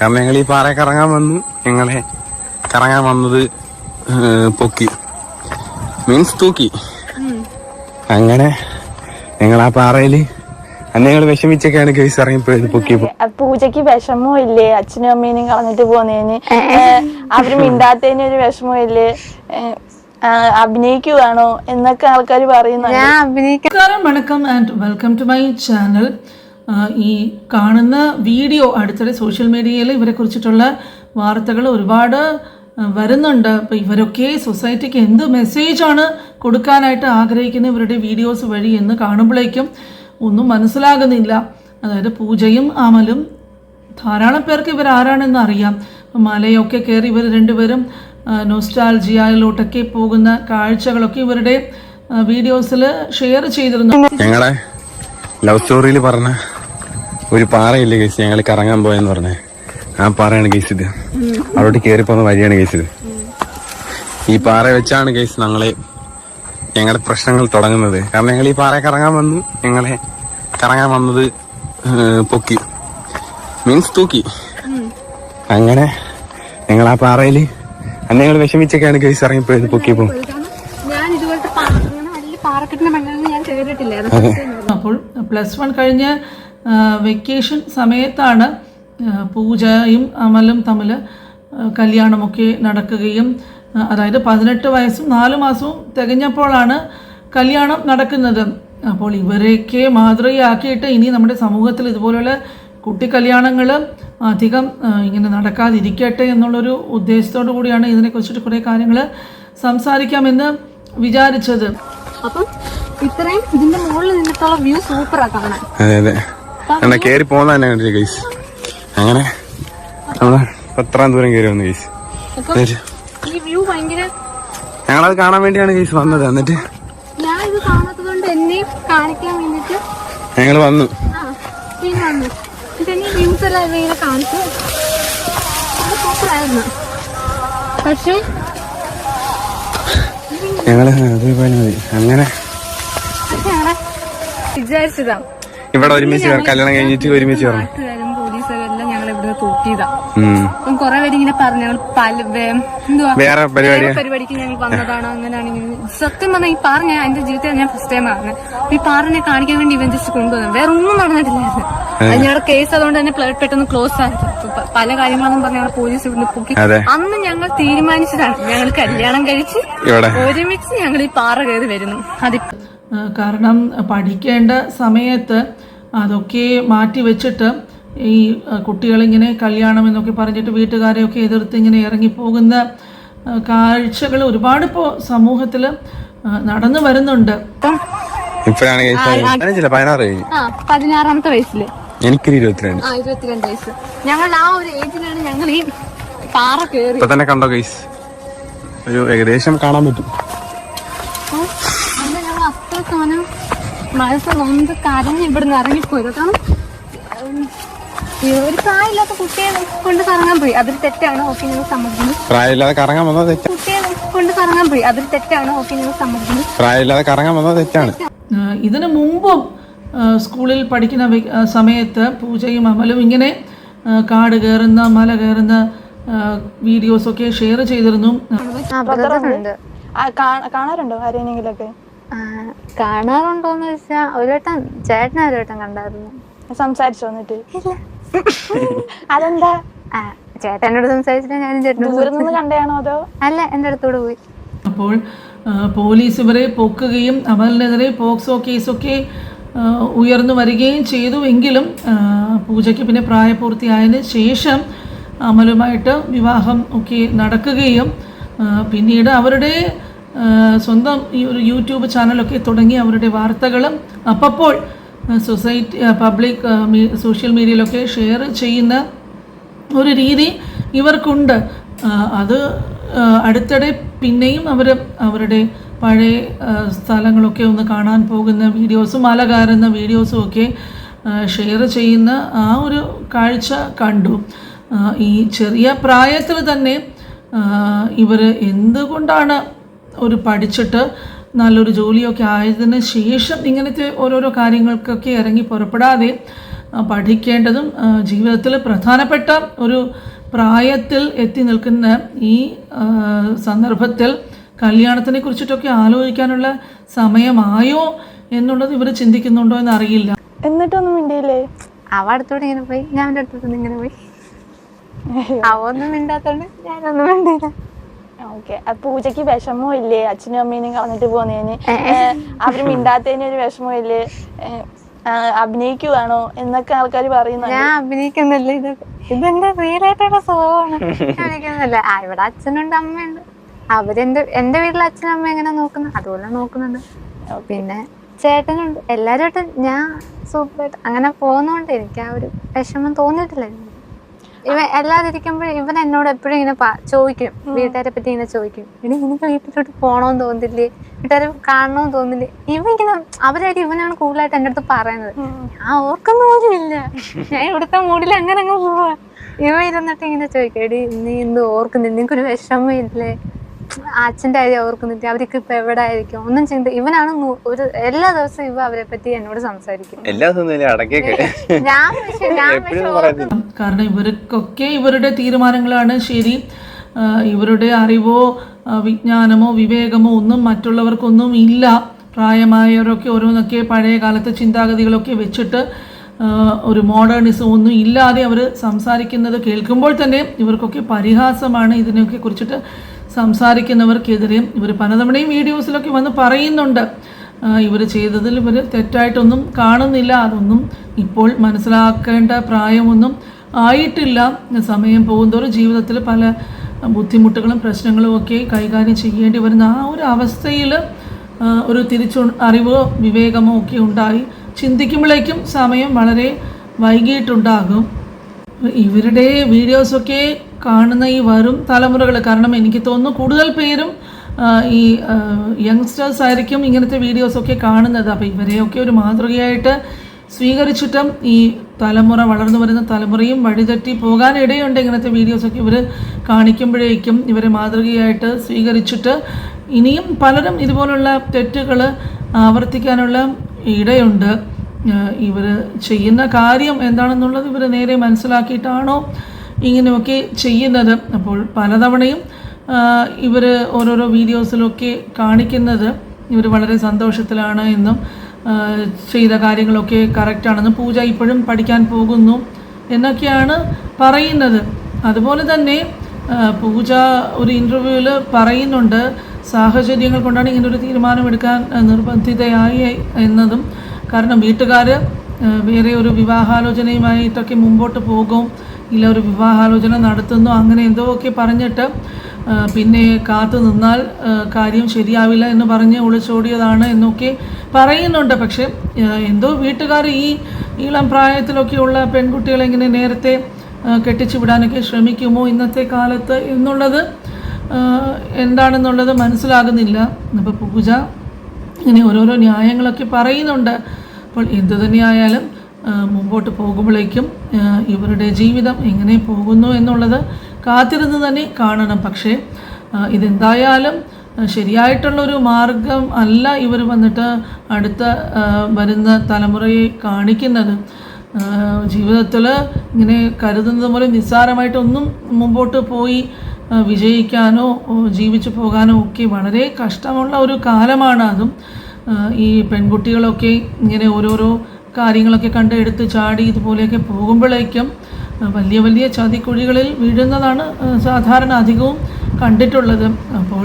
കാരണം ഞങ്ങൾ ഈ പാറ കറങ്ങാൻ വന്നു. ഞങ്ങളെ കറങ്ങാൻ വന്നത് പൊക്കി. മീൻസ് തൂക്കി. അങ്ങനെ ഞങ്ങൾ ആ പാറയിൽ അന്ന് ഞങ്ങൾ വിഷമിച്ചൊക്കെയാണ് കേസ് ഇറങ്ങിപ്പോയത് പൊക്കിയപ്പോ. പൂജക്ക് പൂജയ്ക്ക് വിഷമവും ഇല്ലേ? അച്ഛനും അമ്മേനും കളഞ്ഞിട്ട് പോന്നേന്. അവർ മിണ്ടാത്തതിന് ഒരു വിഷമവും ഇല്ലേ? അഭിനയിക്കുവാണോ എന്നൊക്കെ ആൾക്കാർ പറയുന്നു ഞാൻ അഭിനയിക്കാം and welcome to my channel ഈ കാണുന്ന വീഡിയോ അടുത്തിടെ സോഷ്യൽ മീഡിയയിൽ ഇവരെ കുറിച്ചിട്ടുള്ള വാർത്തകൾ ഒരുപാട് വരുന്നുണ്ട്. അപ്പോൾ ഇവരൊക്കെ സൊസൈറ്റിക്ക് എന്ത് മെസ്സേജാണ് കൊടുക്കാനായിട്ട് ആഗ്രഹിക്കുന്ന ഇവരുടെ വീഡിയോസ് വഴി എന്ന് കാണുമ്പോഴേക്കും ഒന്നും മനസ്സിലാകുന്നില്ല. അതായത് പൂജയും അമലും ധാരാളം പേർക്ക് ഇവർ ആരാണെന്ന് അറിയാം മലയൊക്കെ കയറി ഇവർ രണ്ടുപേരും നോസ്റ്റാൽജിയായിലോട്ടൊക്കെ പോകുന്ന കാഴ്ചകളൊക്കെ ഇവരുടെ വീഡിയോസിൽ ഷെയർ ചെയ്തിരുന്നു. ഞങ്ങളെ ലവ് സ്റ്റോറിയിൽ പറഞ്ഞ ഒരു പാറയില്ലേ കേസ് ഞങ്ങൾ കറങ്ങാൻ പോയെന്ന് പറഞ്ഞേ. ആ പാറയാണ് കേസ് ഇത്. അവിടോട്ട് കയറി പോകുന്ന വഴിയാണ് കേസ് ഇത്. ഈ പാറ വെച്ചാണ് കേസ് ഞങ്ങളെ ഞങ്ങളുടെ പ്രശ്നങ്ങൾ തുടങ്ങുന്നത്. കാരണം ഞങ്ങൾ ഈ പാറ കറങ്ങാൻ വന്നു. ഞങ്ങളെ കറങ്ങാൻ വന്നത് പൊക്കി. മീൻസ് തൂക്കി. അങ്ങനെ ഞങ്ങൾ ആ പാറയിൽ അന്ന് ഞങ്ങൾ വിഷമിച്ചൊക്കെയാണ് കേസ് ഇറങ്ങിപ്പോയത് പൊക്കിയപ്പോ അപ്പോൾ പ്ലസ് വൺ കഴിഞ്ഞ് വെക്കേഷൻ സമയത്താണ് പൂജയും അമലും തമ്മിൽ കല്യാണമൊക്കെ നടക്കുകയും അതായത് പതിനെട്ട് വയസ്സും നാല് മാസവും തികഞ്ഞപ്പോഴാണ് കല്യാണം നടക്കുന്നത്. അപ്പോൾ ഇവരെയൊക്കെ മാതൃകയാക്കിയിട്ട് ഇനി നമ്മുടെ സമൂഹത്തിൽ ഇതുപോലുള്ള കുട്ടിക്കല്യാണങ്ങൾ അധികം ഇങ്ങനെ നടക്കാതിരിക്കട്ടെ എന്നുള്ളൊരു ഉദ്ദേശത്തോടു കൂടിയാണ് ഇതിനെക്കുറിച്ചിട്ട് കുറേ കാര്യങ്ങൾ സംസാരിക്കാമെന്ന് വിചാരിച്ചത്. അപ്പം ഇത്രയും ഇതിന്റെ മുകളിൽ നിന്നിട്ടുള്ള വ്യൂ സൂപ്പറാണ് കാണാൻ. അതെ അതെ. എന്നാ കേറി പോകുന്ന തന്നെ കണ്ടില്ല ഗൈസ് അങ്ങനെ നമ്മൾ എത്രാം ദൂരം കയറി വന്നു ഗൈസ് ഞങ്ങളത് കാണാൻ വേണ്ടിയാണ് ഗൈസ് വന്നത്. എന്നിട്ട് ഞങ്ങൾ വന്നു. പക്ഷേ ഞങ്ങൾ അത് പോയാൽ മതി. അങ്ങനെ വിചാരിച്ചതാണ് ഇവിടെ ഒരുമിച്ച്. കല്യാണം കഴിഞ്ഞിട്ട് ഒരുമിച്ച്. അപ്പം കുറെ പേര് ഇങ്ങനെ പറഞ്ഞു ഞങ്ങൾ പല വേറെ പരിപാടി പരിപാടിക്ക് ഞങ്ങൾ വന്നതാണ് അങ്ങനെയാണ്. സത്യം പറഞ്ഞാൽ ഈ പാറ ഞാൻ എന്റെ ജീവിതത്തിൽ ഞാൻ ഫസ്റ്റ് ടൈം ആണ്. ഈ പാറിനെ കാണിക്കാൻ വേണ്ടി ഇവൻ ജസ്റ്റ് കൊണ്ടുവന്നു വേറെ ഒന്നും നടന്നിട്ടില്ലായിരുന്നു ഞങ്ങളുടെ കേസ് അതുകൊണ്ട് തന്നെ പെട്ടെന്ന് ക്ലോസ് ആയിരുന്നു അപ്പൊ പ- പല കാര്യങ്ങളൊന്നും പറഞ്ഞ് ഞങ്ങൾ പോലീസ് ഇവിടുന്ന് പൊക്കി അന്ന് ഞങ്ങൾ തീരുമാനിച്ചതാണ്. ഞങ്ങൾ കല്യാണം കഴിച്ച് ഇവിടെ. ഒരുമിച്ച് ഞങ്ങൾ ഈ പാറ കയറി വരുന്നു. അതിപ്പോ കാരണം പഠിക്കേണ്ട സമയത്ത് അതൊക്കെ മാറ്റി വെച്ചിട്ട് ഈ കുട്ടികളിങ്ങനെ കല്യാണം എന്നൊക്കെ പറഞ്ഞിട്ട് വീട്ടുകാരെയൊക്കെ എതിർത്ത് ഇങ്ങനെ ഇറങ്ങിപ്പോകുന്ന കാഴ്ചകൾ ഒരുപാട് ഇപ്പോൾ സമൂഹത്തിൽ നടന്നു വരുന്നുണ്ട്. പതിനാറാമത്തെ വയസ്സിൽ. എനിക്കൊരു ഇരുപത്തിരണ്ട്. ആ ഇരുപത്തിരണ്ട് വയസ്സ്. ഞങ്ങൾ ആ ഒരു ഏജിലാണ് ഞങ്ങൾ ഈ പാറ കയറി ഇപ്പൊ തന്നെ കണ്ടോ ഗൈസ് ഒരു ഏകദേശം കാണാൻ പറ്റും. അത്ര തോന്നും മനസ്സ് നൊന്ത് കരഞ്ഞ് ഇവിടുന്ന് ഇറങ്ങിപ്പോയത് കാരണം ഒരു പ്രായമില്ലാത്ത കുട്ടിയെ കൊണ്ട് കറങ്ങാൻ പോയി. അതൊരു തെറ്റാണ് ഓക്കെ നിങ്ങൾ സമ്മതിക്കുന്നു. പ്രായമില്ലാതെ കറങ്ങാൻ വന്നത് തെറ്റാണ് കുട്ടിയെ കൊണ്ട് കറങ്ങാൻ പോയി. അതൊരു തെറ്റാണ് ഓക്കെ നിങ്ങൾ സമ്മതിക്കുന്നു. പ്രായമില്ലാതെ കറങ്ങാൻ വന്നത് തെറ്റാണ്. ഇതിനു മുമ്പും സ്കൂളിൽ പഠിക്കുന്ന സമയത്ത് പൂജയും അമലും ഇങ്ങനെ കാട് കയറുന്ന മല കയറുന്ന വീഡിയോസ് വീഡിയോസൊക്കെ ഷെയർ ചെയ്തിരുന്നു. കാണാറുണ്ടോ ആ, ഒക്കെ കാണാറുണ്ടോന്ന് വെച്ചാൽ ഒരു വട്ടം ചേട്ടനെ ഒരു വട്ടം കണ്ടായിരുന്നു. സംസാരിച്ചു വന്നിട്ട് അതെന്താ? ചേട്ടനോട് സംസാരിച്ചിട്ട് ഞാൻ ചേട്ടനോട് ദൂരെ നിന്ന് കണ്ടയാണോ അതോ? അല്ല എന്റെ അടുത്തൂടെ പോയി. അപ്പോൾ പോലീസ് ഇവരെ പൊക്കുകയും അമലിനെതിരെ പോക്സോ കേസൊക്കെ ഉയർന്നു വരികയും ചെയ്തു. എങ്കിലും പൂജയ്ക്ക് പിന്നെ പ്രായപൂർത്തിയായതിനു ശേഷം അമലുമായിട്ട് വിവാഹം ഒക്കെ നടക്കുകയും പിന്നീട് അവരുടെ സ്വന്തം ഈ ഒരു യൂട്യൂബ് ചാനലൊക്കെ തുടങ്ങി അവരുടെ വാർത്തകളും അപ്പോൾ സൊസൈറ്റി പബ്ലിക് സോഷ്യൽ മീഡിയയിലൊക്കെ ഷെയർ ചെയ്യുന്ന ഒരു രീതി ഇവർക്കുണ്ട്. അത് അടുത്തിടെ പിന്നെയും അവർ അവരുടെ പഴയ സ്ഥലങ്ങളൊക്കെ ഒന്ന് കാണാൻ പോകുന്ന വീഡിയോസും മല കയറുന്ന വീഡിയോസും ഒക്കെ ഷെയർ ചെയ്യുന്ന ആ ഒരു കാഴ്ച കണ്ടു. ഈ ചെറിയ പ്രായത്തിൽ തന്നെ ഇവർ എന്തുകൊണ്ടാണ് ഒരു പഠിച്ചിട്ട് നല്ലൊരു ജോലിയൊക്കെ ആയതിനു ശേഷം ഇങ്ങനത്തെ ഓരോരോ കാര്യങ്ങൾക്കൊക്കെ ഇറങ്ങി പുറപ്പെടാതെ പഠിക്കേണ്ടതും ജീവിതത്തിൽ പ്രധാനപ്പെട്ട ഒരു പ്രായത്തിൽ എത്തി നിൽക്കുന്ന ഈ സന്ദർഭത്തിൽ കല്യാണത്തിനെ കുറിച്ചിട്ടൊക്കെ ആലോചിക്കാനുള്ള സമയമായോ എന്നുള്ളത് ഇവർ ചിന്തിക്കുന്നുണ്ടോ എന്ന് അറിയില്ല എന്നിട്ടൊന്നും മിണ്ടിയില്ലേ? അവ അടുത്തോടെ ഇങ്ങനെ പോയി ഞാൻ അവന്റെ അടുത്തോട്ട് ഇങ്ങനെ പോയി. അവ ഒന്നും മിണ്ടാത്തോണ്ട് ഞാനൊന്നും മിണ്ടിയില്ല. ഓക്കെ. വിഷമോ വിഷമവും ഇല്ലേ അച്ഛനും അമ്മേനെയും കളഞ്ഞിട്ട് പോന്നേന് അവർ മിണ്ടാത്തതിന് ഒരു വിഷമവും ഇല്ലേ അഭിനയിക്കുവാണോ? എന്നൊക്കെ ആൾക്കാർ പറയുന്നു ഞാൻ അഭിനയിക്കുന്നില്ല. ഇത് ഇതെന്റെ റിയൽ ആയിട്ടുള്ള സ്വഭാവമാണ്? അഭിനയിക്കുന്നില്ല ആ ഇവിടെ അച്ഛനുണ്ട് അമ്മയുണ്ട്. അവരെന്റെ എന്റെ വീട്ടിലെ അച്ഛനും അമ്മ എങ്ങനെ നോക്കുന്നു. അതുപോലെ നോക്കുന്നുണ്ട്. പിന്നെ ചേട്ടനുണ്ട്. എല്ലാവരുമായിട്ടും ഞാൻ സൂപ്പറായിട്ട് അങ്ങനെ പോകുന്നോണ്ട് എനിക്ക് ആ ഒരു വിഷമം തോന്നിയിട്ടില്ല. ഇവൻ എല്ലാതിരിക്കുമ്പോഴും ഇവൻ എന്നോട് എപ്പോഴും ഇങ്ങനെ ചോദിക്കും. വീട്ടുകാരെ പറ്റി ഇങ്ങനെ ചോദിക്കും. ഇനി എനിക്ക് വീട്ടിലോട്ട് പോണോന്ന് തോന്നില്ലേ? വീട്ടുകാരെ കാണണമെന്ന് തോന്നില്ലേ? ഇവ ഇങ്ങനെ അവരായിട്ട് ഇവനാണ് കൂടുതലായിട്ട് എന്റെ അടുത്ത് പറയുന്നത്. ഞാൻ ഓർക്കുന്ന പോലും ഇല്ല. ഞാൻ ഇവിടുത്തെ മൂടിൽ അങ്ങനെ അങ്ങ് പോവാ. ഇവ ഇരുന്നിട്ട് ഇങ്ങനെ ചോദിക്കും. എടി നീ എന്ത് ഓർക്കുന്നില്ല. നിനക്കൊരു വിഷമം ഇല്ലേ? അച്ഛന്റെ കാര്യം ഓർക്കുന്നില്ല അവർക്ക് ഇപ്പൊ എവിടെ ആയിരിക്കും ഒന്നും ചിന്ത ഇവനാണ് നൂ- ഒരു എല്ലാ ദിവസവും ഇവ അവരെ പറ്റി എന്നോട് സംസാരിക്കും. എല്ലാ ദിവസവും അടക്കേക്ക് ഞാൻ പക്ഷെ ഞാൻ പക്ഷെ ഓർക്കുന്നു കാരണം ഇവർക്കൊക്കെ ഇവരുടെ തീരുമാനങ്ങളാണ് ശരി. ആ, ഇവരുടെ അറിവോ ആ, വിജ്ഞാനമോ വിവേകമോ ഒന്നും മറ്റുള്ളവർക്കൊന്നും ഇല്ല. പ്രായമായവരൊക്കെ ഓരോന്നൊക്കെ പഴയ കാലത്തെ ചിന്താഗതികളൊക്കെ വെച്ചിട്ട് ആ, ഒരു മോഡേണിസം ഒന്നും ഇല്ലാതെ അവർ സംസാരിക്കുന്നത് കേൾക്കുമ്പോൾ തന്നെ ഇവർക്കൊക്കെ പരിഹാസമാണ് ഇതിനെയൊക്കെ കുറിച്ചിട്ട് സംസാരിക്കുന്നവർക്കെതിരെ ഇവർ പലതവണയും വീഡിയോസിലൊക്കെ വന്ന് പറയുന്നുണ്ട്. ഇവർ ചെയ്തതിൽ ഇവർ തെറ്റായിട്ടൊന്നും കാണുന്നില്ല. അതൊന്നും ഇപ്പോൾ മനസ്സിലാക്കേണ്ട പ്രായമൊന്നും ആയിട്ടില്ല. സമയം പോകുന്തോറും ജീവിതത്തിൽ പല ബുദ്ധിമുട്ടുകളും പ്രശ്നങ്ങളും ഒക്കെ കൈകാര്യം ചെയ്യേണ്ടി വരുന്ന ആ ഒരു അവസ്ഥയിൽ ഒരു തിരിച്ചു അറിവോ വിവേകമോ ഒക്കെ ഉണ്ടായി ചിന്തിക്കുമ്പോഴേക്കും സമയം വളരെ വൈകിട്ടുണ്ടാകും ഇവരുടെ വീഡിയോസൊക്കെ കാണുന്ന ഈ വരും തലമുറകൾ കാരണം എനിക്ക് തോന്നുന്നു കൂടുതൽ പേരും ഈ യങ്സ്റ്റേഴ്സ് ആയിരിക്കും ഇങ്ങനത്തെ വീഡിയോസൊക്കെ കാണുന്നത്. അപ്പോൾ ഇവരെയൊക്കെ ഒരു മാതൃകയായിട്ട് സ്വീകരിച്ചിട്ടും ഈ തലമുറ വളർന്നു വരുന്ന തലമുറയും വഴിതെറ്റി പോകാനിടയുണ്ട് ഇങ്ങനത്തെ വീഡിയോസൊക്കെ ഇവർ കാണിക്കുമ്പോഴേക്കും ഇവരെ മാതൃകയായിട്ട് സ്വീകരിച്ചിട്ട് ഇനിയും പലരും ഇതുപോലുള്ള തെറ്റുകൾ ആവർത്തിക്കാനുള്ള ഇടയുണ്ട്. ഇവർ ചെയ്യുന്ന കാര്യം എന്താണെന്നുള്ളത് ഇവർ നേരെ മനസ്സിലാക്കിയിട്ടാണോ ഇങ്ങനെയൊക്കെ ചെയ്യുന്നത്. അപ്പോൾ പലതവണയും ഇവർ ഓരോരോ വീഡിയോസിലൊക്കെ കാണിക്കുന്നത് ഇവർ വളരെ സന്തോഷത്തിലാണ് എന്നും ചെയ്ത കാര്യങ്ങളൊക്കെ കറക്റ്റാണെന്നും പൂജ ഇപ്പോഴും പഠിക്കാൻ പോകുന്നു എന്നൊക്കെയാണ് പറയുന്നത്. അതുപോലെ തന്നെ പൂജ ഒരു ഇന്റർവ്യൂവിൽ പറയുന്നുണ്ട് സാഹചര്യങ്ങൾ കൊണ്ടാണ് ഇങ്ങനെ ഒരു തീരുമാനമെടുക്കാൻ നിർബന്ധിതയായി എന്നതും കാരണം വീട്ടുകാർ വേറെ ഒരു വിവാഹാലോചനയുമായിട്ടൊക്കെ മുമ്പോട്ട് പോകും ഇല്ല ഒരു വിവാഹാലോചന നടത്തുന്നു. അങ്ങനെ എന്തോ ഒക്കെ പറഞ്ഞിട്ട് പിന്നെ കാത്തു നിന്നാൽ കാര്യം ശരിയാവില്ല എന്ന് പറഞ്ഞ് ഒളിച്ചോടിയതാണ് എന്നൊക്കെ പറയുന്നുണ്ട്. പക്ഷെ എന്തോ വീട്ടുകാർ ഈ ഇളം പ്രായത്തിലൊക്കെയുള്ള പെൺകുട്ടികളെ ഇങ്ങനെ നേരത്തെ കെട്ടിച്ചു വിടാനൊക്കെ ശ്രമിക്കുമോ ഇന്നത്തെ കാലത്ത് എന്നുള്ളത് എന്താണെന്നുള്ളത് മനസ്സിലാകുന്നില്ല. അപ്പോൾ പൂജ ഇങ്ങനെ ഓരോരോ ന്യായങ്ങളൊക്കെ പറയുന്നുണ്ട്. അപ്പോൾ എന്തു തന്നെയായാലും മുമ്പോട്ട് പോകുമ്പോഴേക്കും ഇവരുടെ ജീവിതം എങ്ങനെ പോകുന്നു എന്നുള്ളത് കാത്തിരുന്ന് തന്നെ കാണണം. പക്ഷേ ഇതെന്തായാലും ശരിയായിട്ടുള്ളൊരു മാർഗം അല്ല ഇവർ വന്നിട്ട് അടുത്ത വരുന്ന തലമുറയെ കാണിക്കുന്നത്. ജീവിതത്തിൽ ഇങ്ങനെ കരുതുന്നത് പോലെ നിസ്സാരമായിട്ടൊന്നും മുമ്പോട്ട് പോയി വിജയിക്കാനോ ജീവിച്ചു പോകാനോ ഒക്കെ വളരെ കഷ്ടമുള്ള ഒരു കാലമാണ് അതും. ഈ പെൺകുട്ടികളൊക്കെ ഇങ്ങനെ ഓരോരോ കാര്യങ്ങളൊക്കെ കണ്ട് എടുത്ത് ചാടി ഇതുപോലെയൊക്കെ പോകുമ്പോഴേക്കും വലിയ വലിയ ചതിക്കുഴികളിൽ വീഴുന്നതാണ് സാധാരണ അധികവും കണ്ടിട്ടുള്ളത്. അപ്പോൾ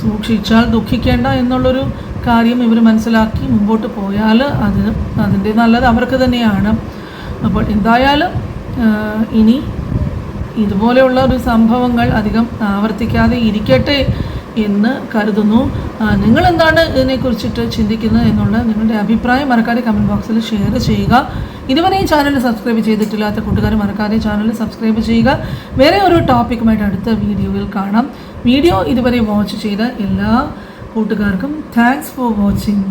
സൂക്ഷിച്ചാൽ ദുഃഖിക്കേണ്ട എന്നുള്ളൊരു കാര്യം ഇവർ മനസ്സിലാക്കി മുമ്പോട്ട് പോയാൽ അത് അതിന്റെ നല്ലത് അവർക്ക് തന്നെയാണ്. അപ്പോൾ എന്തായാലും ഇനി ഇതുപോലെയുള്ള ഒരു സംഭവങ്ങൾ അധികം ആവർത്തിക്കാതെ ഇരിക്കട്ടെ എന്ന് കരുതുന്നു. നിങ്ങൾ എന്താണ് ഇതിനെക്കുറിച്ചിട്ട് ചിന്തിക്കുന്നത് എന്നുള്ള നിങ്ങളുടെ അഭിപ്രായം മറക്കാതെ കമന്റ് ബോക്സിൽ ഷെയർ ചെയ്യുക. ഇതുവരെ ഈ ചാനൽ സബ്സ്ക്രൈബ് ചെയ്തിട്ടില്ലാത്ത കൂട്ടുകാർ മറക്കാതെ ചാനൽ സബ്സ്ക്രൈബ് ചെയ്യുക. വേറെ ഒരു ടോപ്പിക്കുമായിട്ട് അടുത്ത വീഡിയോയിൽ കാണാം. വീഡിയോ ഇതുവരെ വാച്ച് ചെയ്ത എല്ലാ കൂട്ടുകാർക്കും താങ്ക്സ് ഫോർ വാച്ചിങ്